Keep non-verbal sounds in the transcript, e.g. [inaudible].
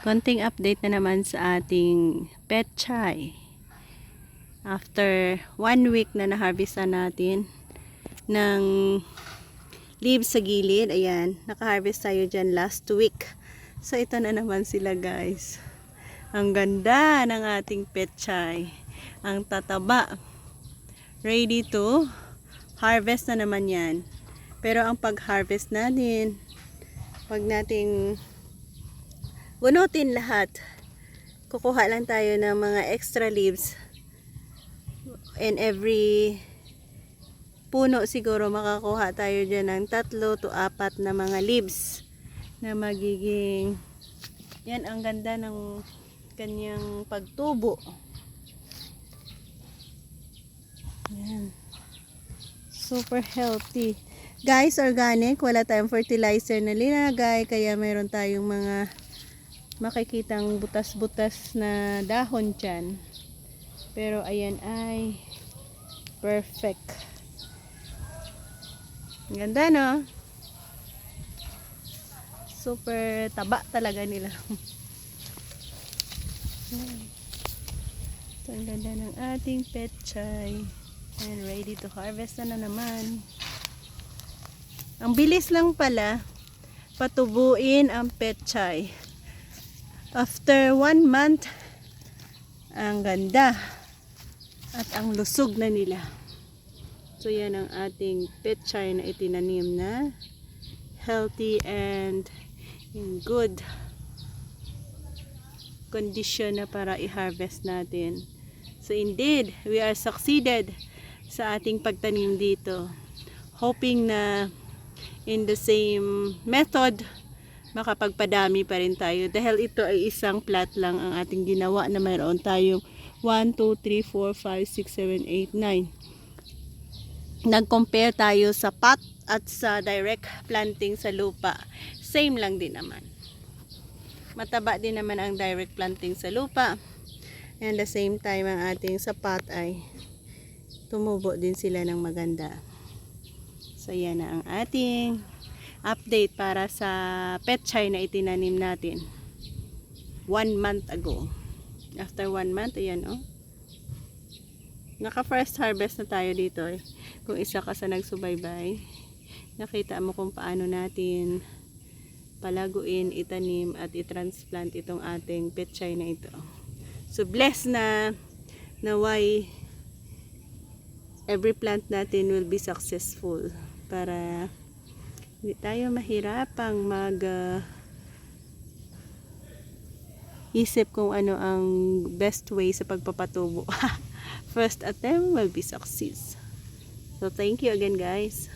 konting update na naman sa ating pet chai. After one week na na-harvestan natin ng leaves sa gilid, ayan, naka-harvest tayo dyan last week. So ito na naman sila guys. Ang ganda ng ating pet chai. Ang tataba. Ready to harvest na naman yan. Pero ang pag-harvest natin, pag nating bunutin lahat, kukuha lang tayo ng mga extra leaves. And every puno siguro makakuha tayo dyan ng tatlo to apat na mga leaves na magiging yan ang ganda ng kanyang pagtubo. Yan. Super healthy. Guys, organic. Wala tayong fertilizer na linagay. Kaya meron tayong mga makikitang butas-butas na dahon dyan. Pero ayan ay perfect. Ganda no? Super taba talaga nila. [laughs] Ito ang ganda ng ating pet. And ready to harvest na, na naman. Ang bilis lang pala patubuin ang pet chai. After one month, ang ganda at ang lusog na nila. So yan ang ating pet chai na itinanim na healthy and in good condition na para i-harvest natin. So indeed, we are succeeded sa ating pagtanim dito. Hoping na in the same method, makapagpadami pa rin tayo. Dahil ito ay isang plot lang ang ating ginawa na mayroon tayong 1, 2, 3, 4, 5, 6, 7, 8, 9. Nag-compare tayo sa pot at sa direct planting sa lupa. Same lang din naman. Mataba din naman ang direct planting sa lupa. And the same time ang ating sa pot ay tumubo din sila ng maganda. So yan na ang ating update para sa pet chai na itinanim natin. One month ago. After one month, ayan oh. Naka first harvest na tayo dito eh. Kung isa ka sa nagsubaybay, nakita mo kung paano natin palaguin, itanim at i-transplant itong ating pet chai na ito. So blessed na naway every plant natin will be successful para hindi tayo mahirapang mag uh, isip kung ano ang best way sa pagpapatubo. [laughs] First attempt will be success. So thank you again guys.